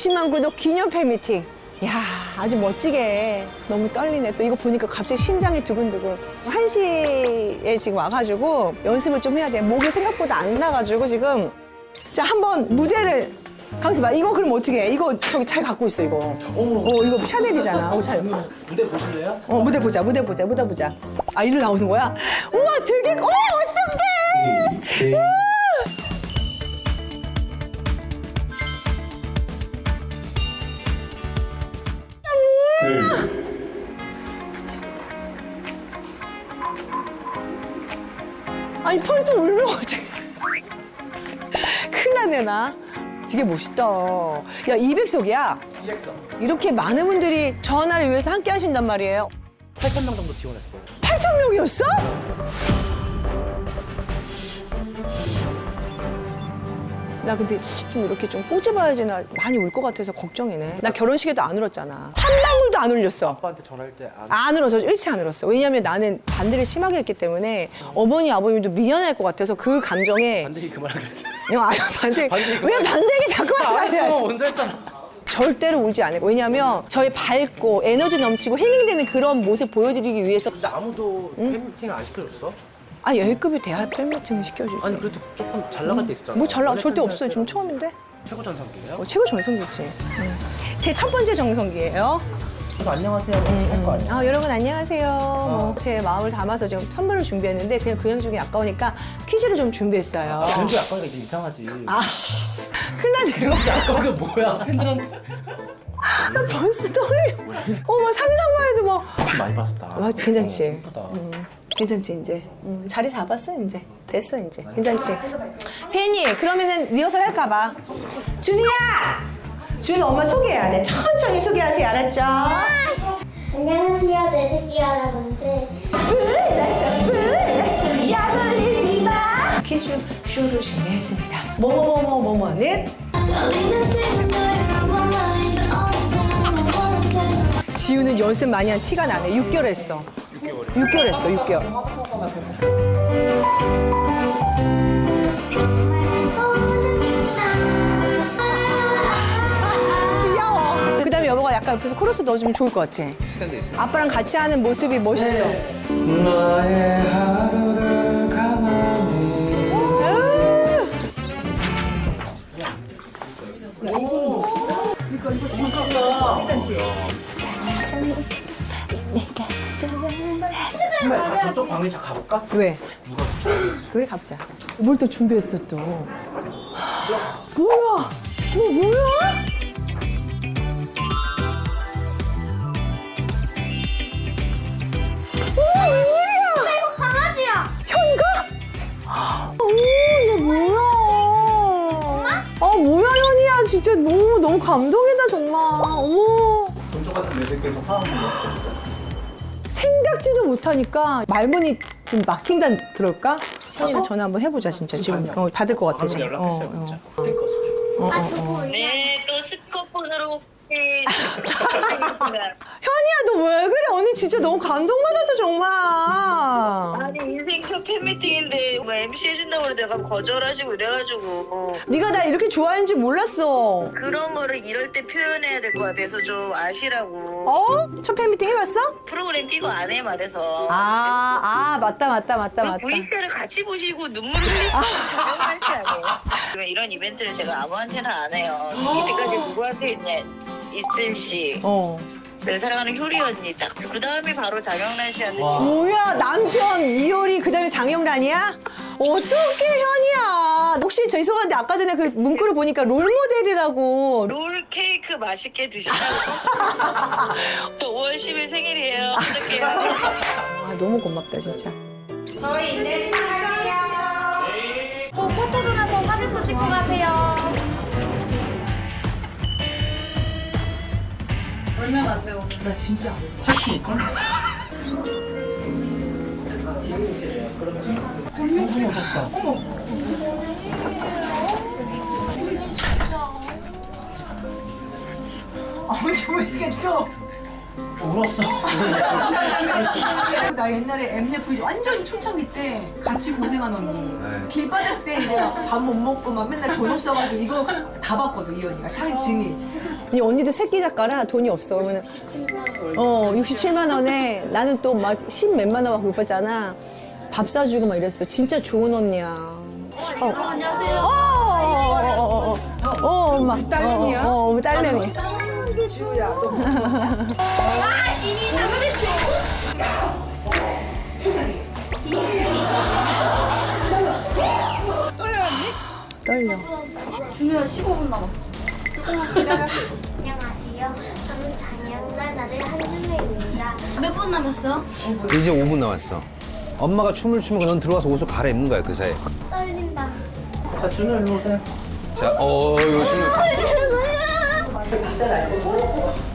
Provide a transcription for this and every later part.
50만 구독 기념 팬미팅. 야 아주 멋지게 너무 떨리네. 또 이거 보니까 갑자기 심장이 두근두근. 1시에 지금 와가지고 연습을 좀 해야 돼. 목이 생각보다 안 나가지고 지금. 자, 한번 무대를. 가만있어 봐. 이거 그럼 어떻게 해? 이거 저기 잘 갖고 있어, 이거. 어, 이거 샤넬이잖아. 어, 잘. 무대 보실래요? 어, 무대 보자, 무대 보자, 무대 보자. 아, 일로 나오는 거야? 우와, 되게, 어, 어떡해! 아니, 벌써 울면 어떡해. 큰일 났네, 나. 되게 멋있다. 야, 200석이야. 이렇게 많은 분들이 전화를 위해서 함께 하신단 말이에요. 8천 명 정도 지원했어. 8천 명이었어? 나 근데 좀 이렇게 좀 꼬집어야지 나 많이 울 것 같아서 걱정이네. 나 결혼식에도 안 울었잖아. 한 방울도 안 울렸어. 아빠한테 전화할 때 안. 안 울어서 일치 안 울었어. 왜냐면 나는 반대를 심하게 했기 때문에 어머니 아버님도 미안할 것 같아서 그 감정에 반대기 했잖아. 야, 아유, 반대. 반대 이거 왜 반대기 자꾸 하냐. 알았어, 먼저 했잖아. 절대로 울지 않을 거예요. 왜냐면 저희 밝고 에너지 넘치고 힐링되는 그런 모습 보여드리기 위해서 근데 아무도 팬미팅 안 시켜줬어? 아 A급이 돼야 팬미팅을 시켜주지. 아니 그래도 조금 잘 나갈 때 있었잖아. 뭐 전화 원래 절대 팬 없어요. 지금 처음인데. 최고 전성기예요? 어, 최고 정성기지. 제 첫 번째 정성기예요. 저도 안녕하세요. 할거 아니야? 아, 여러분 안녕하세요. 뭐 제 마음을 담아서 지금 선물을 준비했는데 그냥 그냥 주기 아까우니까 퀴즈를 좀 준비했어요. 전주 아빠가 이게 이상하지. 아, 큰일 났네. 아까 그 뭐야? 팬들한테 나 벌써 떨려. 어, 막 상상만 해도 막. 많이 받았다. 아, 괜찮지. 어, 예쁘다. 음, 괜찮지 이제? 음, 자리 잡았어 이제. 됐어 이제. 괜찮지? 팬이 그러면은 리허설 할까 봐. 준이야! 준 엄마 소개해야 돼. 천천히 소개하세요 알았죠? 안녕하세요, 내 새끼 여러분들. 야돌리지 마! 퀴즈 쇼를 준비했습니다. 뭐뭐뭐뭐뭐뭐는? time. 지우는 연습 많이 한 티가 나네. 6개월 했어 6개월 했어 6개월. 귀여워. 그 다음에 여보가 약간 옆에서 코러스 넣어주면 좋을 것 같아. 아빠랑 같이 하는 모습이 멋있어. 너의 하루를 가만히 정말 자 저쪽 방에 자 가볼까? 왜? 누가 그래 갑자. 뭘 또 준비했어 또? 뭐야? 뭐 뭐야? 오 웬일이야? 이거 강아지야. 현이가? 오, 얘 뭐야? 아 뭐야 현이야 진짜 너무 너무 감동이다 정말. 어머. 전주 같은 내 새끼에서 화한 번 없었어. 생각지도 못하니까 말문이 좀 막힌다 그럴까? 현이랑 전화 한번 해보자 진짜 지금 어, 받을 것 같아 방금 지금. 연락했어요 어, 문자. 어. 아, 저거 네, 또 스코폰으로 현이야 너 왜 그래? 언니 진짜 너무 감동받았어 정말. 아니 인생 첫 팬미팅인데 뭐 MC 해준다고 그래 내가 거절하시고 이래가지고 네가 나 이렇게 좋아하는지 몰랐어. 그런 거를 이럴 때 표현해야 될 것 같아서 좀 아시라고 어? 첫 팬미팅 해봤어? 프로그램 뛰고 안 해 말해서 아, 아 맞다 맞다 맞다 맞다. VCR을 같이 보시고 눈물 흘리시고 아니에요 그러면 이런 이벤트를 제가 아무한테나 안 해요 이때까지 누구한테 있냐 이슬 씨, 어. 내 사랑하는 효리 언니 딱 그 다음에 바로 장영란 씨한테 와. 뭐야 남편 이효리 그다음에 장영란이야? 어떻게 현이야? 혹시 죄송한데 아까 전에 그 문구를 보니까 롤 모델이라고. 롤 케이크 맛있게 드시라고. 저 5월 10일 생일이에요. 어떡해요? 아 너무 고맙다 진짜. 저희 이제 시작할게요. 또 포토존 와서 사진도 찍고 가세요. 아버지 왜 이렇게 또 울었어. 나 옛날에 엠넷 완전 초창기 때 같이 고생한 언니. 네. 길바닥 때 이제 밥 못 먹고 막 맨날 돈 없어가지고 이거 다 봤거든 이 언니가 사진 증인. 이 언니도 새끼 작가라 돈이 없어 그러면 어 67만 원에 나는 또 막 10 몇만 원 받고 못 받잖아. 밥 사주고 막 이랬어. 진짜 좋은 언니야. 어. 안녕하세요. 어 어 어어어 어, 엄마 딸내미야? 어, 어, 딸내미. 떨려. 준우야 15분 남았어. 안녕하세요. 저는 장영란 아들 한준혜입니다. 몇 분 남았어? 이제 5분 남았어. 엄마가 춤을 추면 넌 들어가서 옷을 갈아입는 거야 그 사이 에. 떨린다. 자, 준호 일로 오세요. 자, 어 이거 춤. 안녕하세요,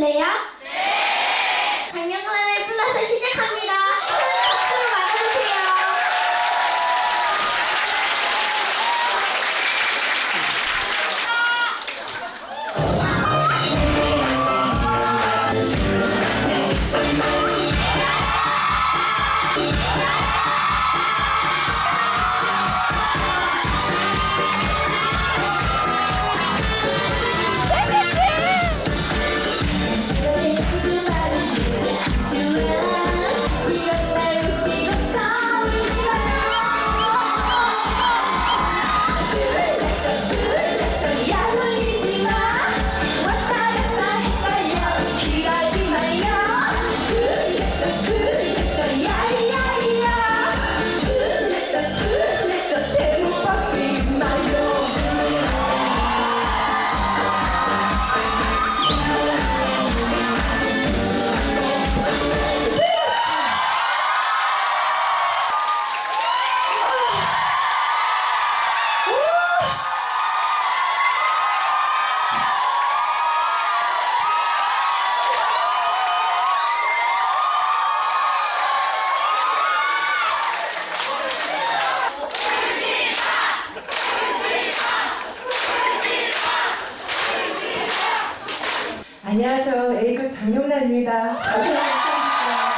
들 안녕하세요. A급 장영란입니다. 다시 한번 감사합니다.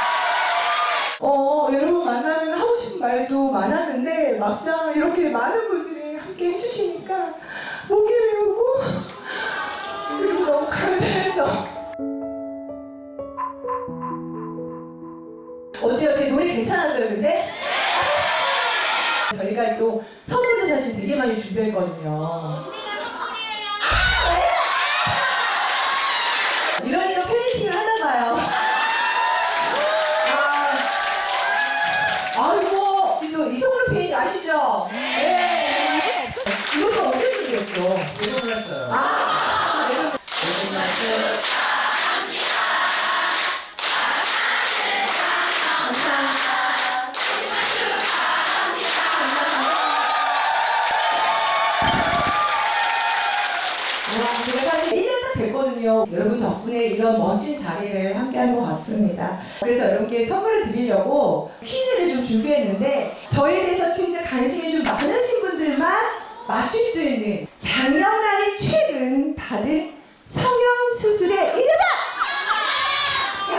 어, 여러분 만나면 하고 싶은 말도 많았는데 막상 이렇게 많은 분들이 함께 해주시니까 목이 메우고 그리고 너무 감사해서 어때요? 제 노래 괜찮았어요, 근데? 저희가 또 선물도 사실 되게 많이 준비했거든요. 팬 아시죠? 네. 이것도 언제 준비했어? 이거 불렀어요. 아, 네. 와, 제가 사실 1년 딱 됐거든요. 여러분 덕분에 이런 멋진 자리를 함께 한 것 같습니다. 그래서 여러분께 선물을 드리려고 퀴즈를 좀 준비했는데 저에 대해서 진짜 관심이 좀 많으신 분들만 맞출 수 있는 장영란이 최근 받은 성형 수술의 이름은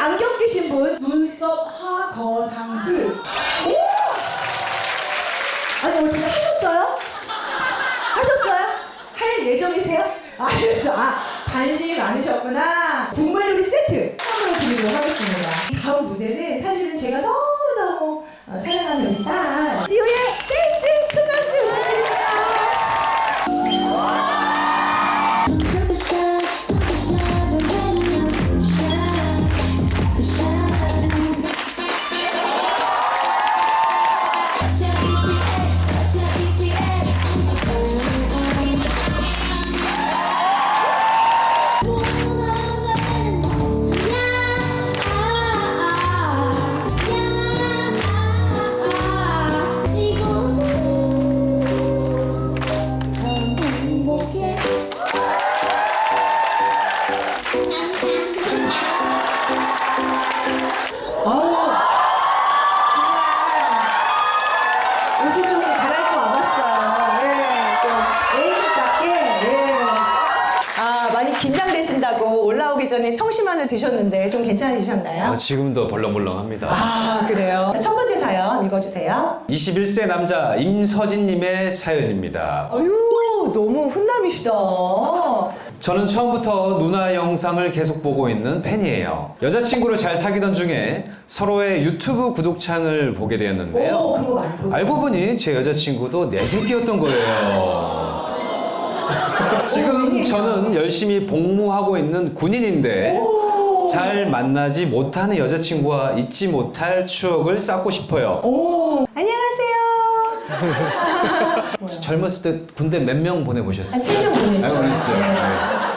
안경 끼신 분 눈썹 하거상술. 오! 아니 어떻게 하셨어요? 하셨어요? 할 예정이세요? 아니죠. 아, 관심이 많으셨구나. 국물 요리 세트 선물로 드리도록 하겠습니다. 다음 무대는 사실은 제가 어, 딸 드셨는데 좀 괜찮으셨나요? 아, 지금도 벌렁벌렁합니다. 아, 그래요. 자, 첫 번째 사연 읽어주세요. 21세 남자 임서진님의 사연입니다. 아유, 너무 훈남이시다. 저는 처음부터 누나 영상을 계속 보고 있는 팬이에요. 여자친구를 잘 사귀던 중에 서로의 유튜브 구독창을 보게 되었는데요. 오, 거 보죠. 알고 보니 제 여자친구도 내 새끼였던 거예요. 지금 저는 열심히 복무하고 있는 군인인데 잘 만나지 못하는 여자친구와 잊지 못할 추억을 쌓고 싶어요. 오, 안녕하세요. 젊었을 때 군대 몇 명 보내보셨어요? 한세명 보냈죠. 아, 보냈죠. 네. 네.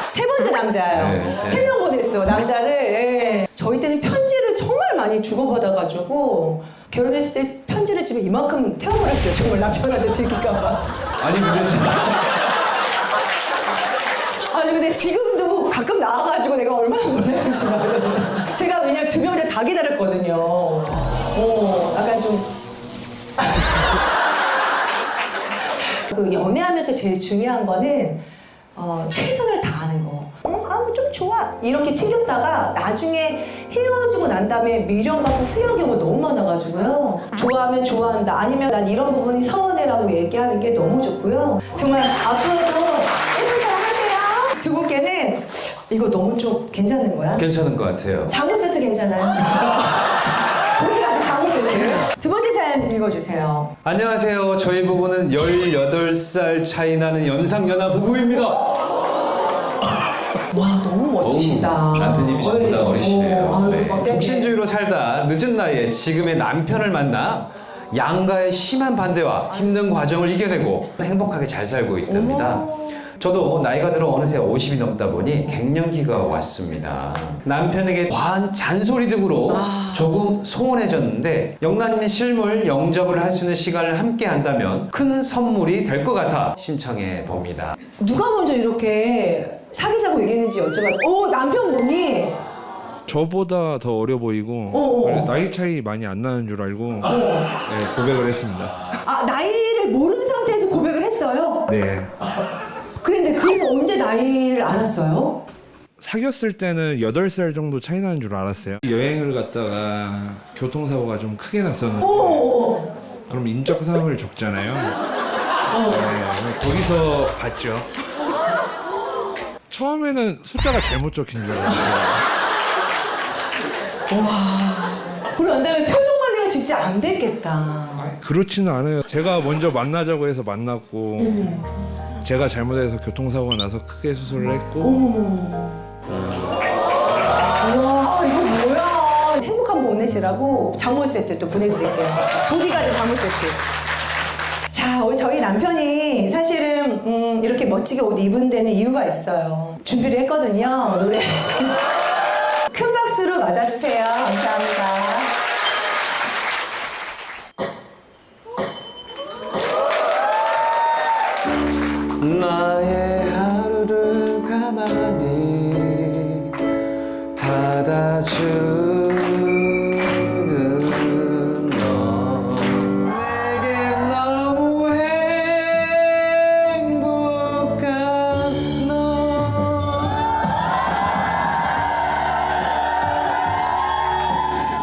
세 번째 남자예요. 네, 세명 보냈어, 남자를. 예. 저희 때는 편지를 정말 많이 주고받아가지고 결혼했을 때 편지를 집에 이만큼 태워버렸어요. 정말 남편한테 들킬까봐. 아니 근데 진짜 아니 근데 지금도 가끔 나와가지고 내가 얼마나 놀라는지 말이야. 제가 왜냐면 두 명을 다 기다렸거든요. 어, 약간 좀. 그 연애하면서 제일 중요한 거는 어, 최선을 다하는 거. 어, 아, 뭐좀 좋아. 이렇게 튕겼다가 나중에 헤어지고 난 다음에 미련 갖고 후회한 경우가 너무 많아가지고요. 좋아하면 좋아한다. 아니면 난 이런 부분이 서운해라고 얘기하는 게 너무 좋고요. 정말 앞으로도 예쁜 사랑 하세요. 두 분께는 이거 너무 좀 괜찮은 거야? 괜찮은 것 같아요. 장우 세트 괜찮아요? 본인한테 장우 세트. 두 번째 사연 읽어주세요. 안녕하세요. 저희 부부는 18살 차이 나는 연상연하 부부입니다. 와 너무 멋지시다. 어우, 남편님이 저보다 어리시네요. 어, 아유, 네. 막 독신주의로 살다 늦은 나이에 지금의 남편을 만나 양가의 심한 반대와 힘든 과정을 이겨내고 행복하게 잘 살고 있답니다. 저도 나이가 들어 어느새 50이 넘다 보니 갱년기가 왔습니다. 남편에게 과한 잔소리 등으로 아. 조금 소원해졌는데 영란님의 실물 영접을 할 수 있는 시간을 함께 한다면 큰 선물이 될 것 같아 신청해 봅니다. 누가 먼저 이렇게 사귀자고 얘기했는지 여쭤봤어요. 오 남편분이 저보다 더 어려 보이고 어, 어. 원래 나이 차이 많이 안 나는 줄 알고 네, 고백을 했습니다. 아 나이를 모르는 상태에서 고백을 했어요. 네. 그런데 그래서 언제 나이를 알았어요? 사귀었을 때는 8살 정도 차이 나는 줄 알았어요. 여행을 갔다가 교통사고가 좀 크게 났었는데 오. 그럼 인적사항을 적잖아요. 네, 거기서 봤죠. 처음에는 숫자가 잘못 적힌 줄 알았어요. 그런데 표정 관리가 진짜 안 됐겠다. 그렇지는 않아요. 제가 먼저 만나자고 해서 만났고 제가 잘못해서 교통사고가 나서 크게 수술을 했고 와 이거 뭐야? 행복한 거 보내시라고 장물 세트 또 보내드릴게요. 보디가드 장물 세트. 자, 우리 저희 남편이 사실은 음, 이렇게 멋지게 옷 입은 데는 이유가 있어요. 준비를 했거든요. 노래. 큰 박수로 맞아주세요. 감사합니다.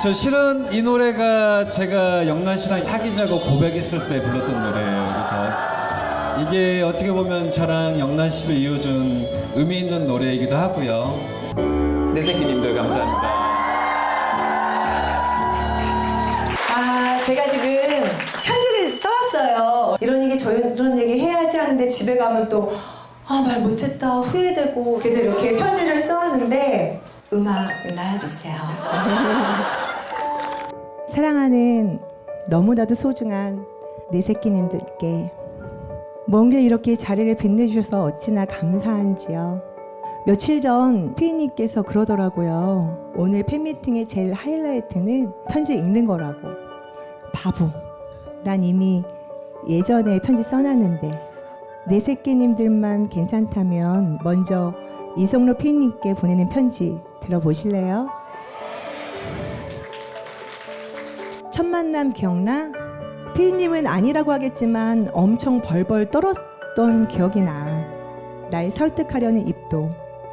저 실은 이 노래가 제가 영란 씨랑 사귀자고 고백했을 때 불렀던 노래예요. 그래서 이게 어떻게 보면 저랑 영란 씨를 이어준 의미 있는 노래이기도 하고요. 내 새끼님들 감사합니다 아, 제가 지금 편지를 써왔어요. 이런 얘기, 저 이런 얘기 해야지 하는데 집에 가면 또, 아, 말 못했다, 후회되고. 그래서 이렇게 편지를 써왔는데, 음악 나와주세요. 사랑하는 너무나도 소중한 내 새끼님들께 먼길 이렇게 자리를 빛내주셔서 어찌나 감사한지요. 며칠 전 피디님께서 그러더라고요. 오늘 팬미팅의 제일 하이라이트는 편지 읽는 거라고. 바보. 난 이미 예전에 편지 써놨는데 내 새끼님들만 괜찮다면 먼저 이성로 피디님께 보내는 편지 들어보실래요? 첫 만남 기억나? 피디님은 아니라고 하겠지만 엄청 벌벌 떨었던 기억이 나. 날 설득하려는 입도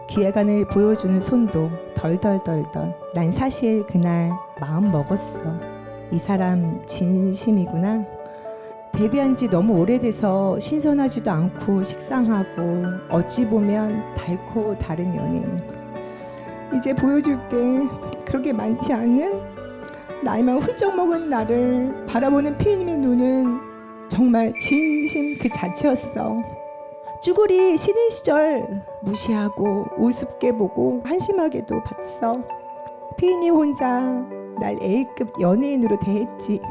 기획안을 보여주는 손도 덜덜덜덜. 난 사실 그날 마음 먹었어. 이 사람 진심이구나. 데뷔한 지 너무 오래돼서 신선하지도 않고 식상하고 어찌 보면 달고 다른 연예인. 이제 보여줄 게 그렇게 많지 않은 나이만 훌쩍 먹은 나를 바라보는 피디님의 눈은 정말 진심 그 자체였어. 쭈구리 신인 시절 무시하고 우습게 보고 한심하게도 봤어. 피디님 혼자 날 A급 연예인으로 대했지.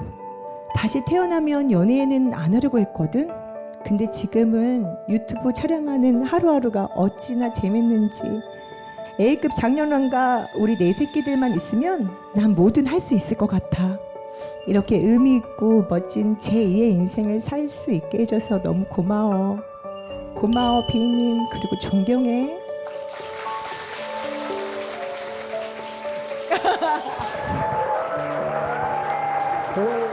다시 태어나면 연예인은 안 하려고 했거든. 근데 지금은 유튜브 촬영하는 하루하루가 어찌나 재밌는지. A급 장년왕과 우리 네 새끼들만 있으면 난 뭐든 할 수 있을 것 같아. 이렇게 의미 있고 멋진 제2의 인생을 살 수 있게 해줘서 너무 고마워. 고마워 비님 그리고 존경해.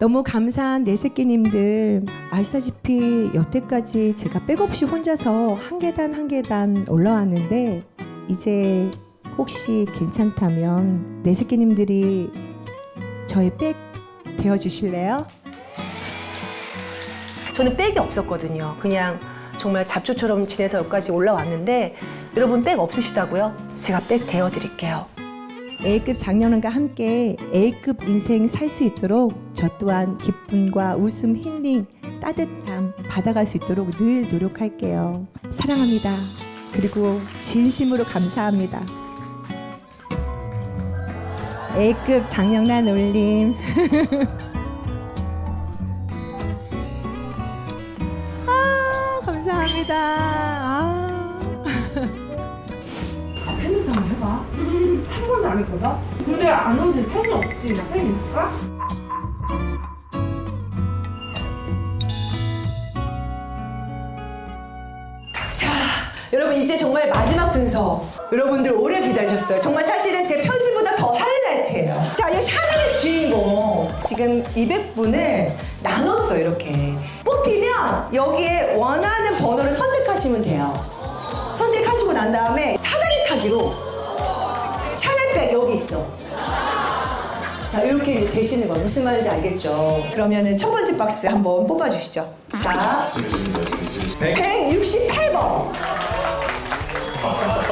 너무 감사한 네 새끼님들 아시다시피 여태까지 제가 백없이 혼자서 한 계단 한 계단 올라왔는데 이제 혹시 괜찮다면 네 새끼님들이 저의 백 되어 주실래요? 저는 백이 없었거든요. 그냥 정말 잡초처럼 지내서 여기까지 올라왔는데 여러분 백 없으시다고요? 제가 백 대어 드릴게요. A급 장년원과 함께 A급 인생 살 수 있도록 저 또한 기쁨과 웃음, 힐링, 따뜻함 받아갈 수 있도록 늘 노력할게요. 사랑합니다. 그리고 진심으로 감사합니다. A급 장영란 올림. 아, 감사합니다. 자, 여러분 이제 정말 마지막 순서. 여러분들 오래 기다리셨어요. 정말 사실은 제 편지보다 더 하이라이트예요. 자, 이 샤넬의 주인공 지금 200분을 나눴어요. 이렇게 뽑히면 여기에 원하는 번호를 선택하시면 돼요. 선택하시고 난 다음에 사다리 타기로 샤넬백 여기 있어. 자, 이렇게 이제 되시는 거 무슨 말인지 알겠죠? 그러면은 첫 번째 박스 한번 뽑아주시죠. 자, 168번.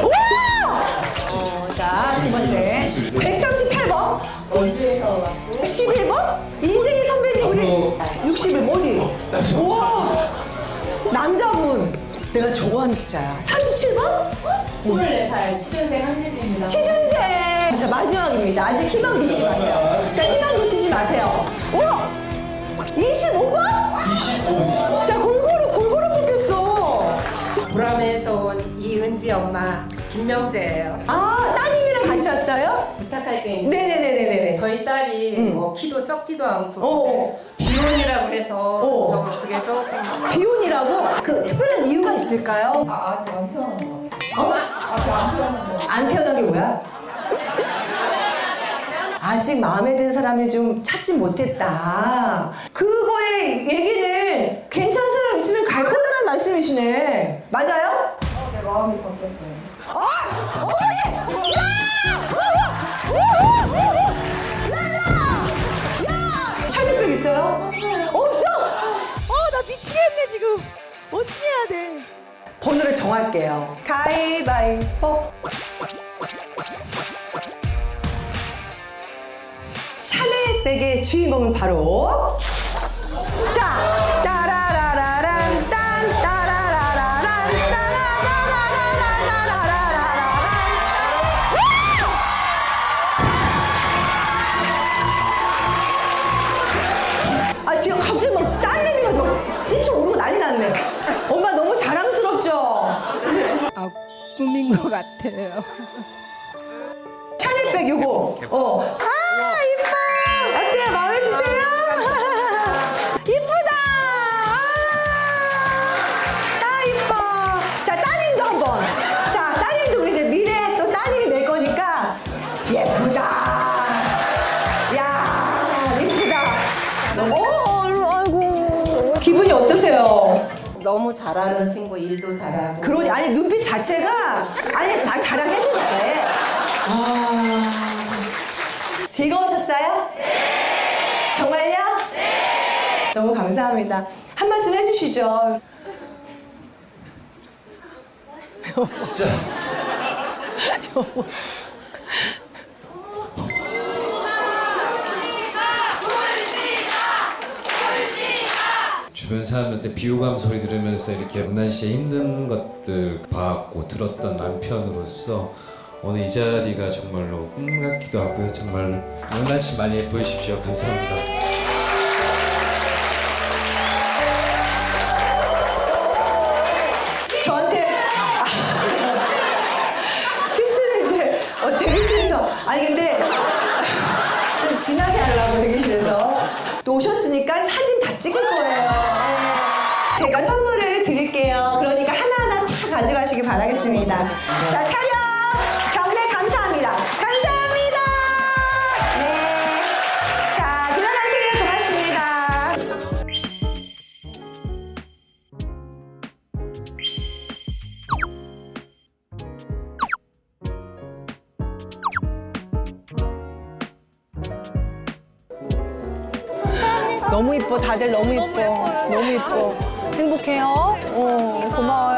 우와! 어, 자, 두 번째. 138번. 원주에서 왔고. 11번? 인생의 선배님, 우리 61, 어디? 우와! 남자분. 내가 좋아하는 숫자야. 37번? 24살 취준생 한유진입니다. 취준생! 자, 마지막입니다. 아직 희망 놓치지 마세요. 자, 희망 놓치지 마세요. 우와! 25번? 25번. 자, 골고루, 골고루 뽑혔어. 보람에서 온 이은지 엄마 김명재예요. 아, 왔어요? 부탁할 게 있는데 네네네네네. 저희 딸이 음. 뭐 키도 적지도 않고 어. 비혼이라고 해서 어. 저거 그게 조금 비혼이라고? 그 특별한 이유가 있을까요? 아, 아직 안 태어난 거. 어? 아직 안 태어난 거. 안 태어난 게 뭐야? 아직 마음에 드는 사람을 좀 찾지 못했다. 그거의 얘기는 괜찮은 사람 있으면 갈 거라는 말씀이시네. 맞아요? 어, 내 마음이 바뀌었어요. 어? 어, 있어요? 없어? 어, 나 미치겠네, 지금. 어떻게 해야 돼? 번호를 정할게요. 가위바위보. 샤넬 백의 주인공은 바로 지금 갑자기 막 딸내미가 막 뛰쳐오르고 난리 났네 엄마 너무 자랑스럽죠? 아, 꿈인 것 같아요. 샤넬백 요거 어. 아 이뻐 어때요 마음에 드세요? 너무 잘하는 친구 일도 잘하고 그러니 아니 눈빛 자체가 아니 자, 자랑해도 돼. 아 즐거우셨어요? 네. 정말요? 네. 너무 감사합니다. 한 말씀 해주시죠. 진짜. 주변 사람한테 비호감 소리 들으면서 이렇게 영란 씨의 힘든 것들 봐왔고 들었던 남편으로서 오늘 이 자리가 정말로 꿈 같기도 하고요. 정말 영란 씨 많이 예뻐주십시오. 감사합니다. 저한테 아, 키스는 이제 어, 대기실에서 아니 근데 좀 진하게 하려고 대기실에서 또 오셨으니까 사진 다 찍을 거예요. 바라겠습니다. 자 촬영 경례 감사합니다. 감사합니다. 네. 자 들어가세요. 고맙습니다. 너무 이뻐 다들 너무 이뻐 너무 이뻐 행복해요 어 고마워요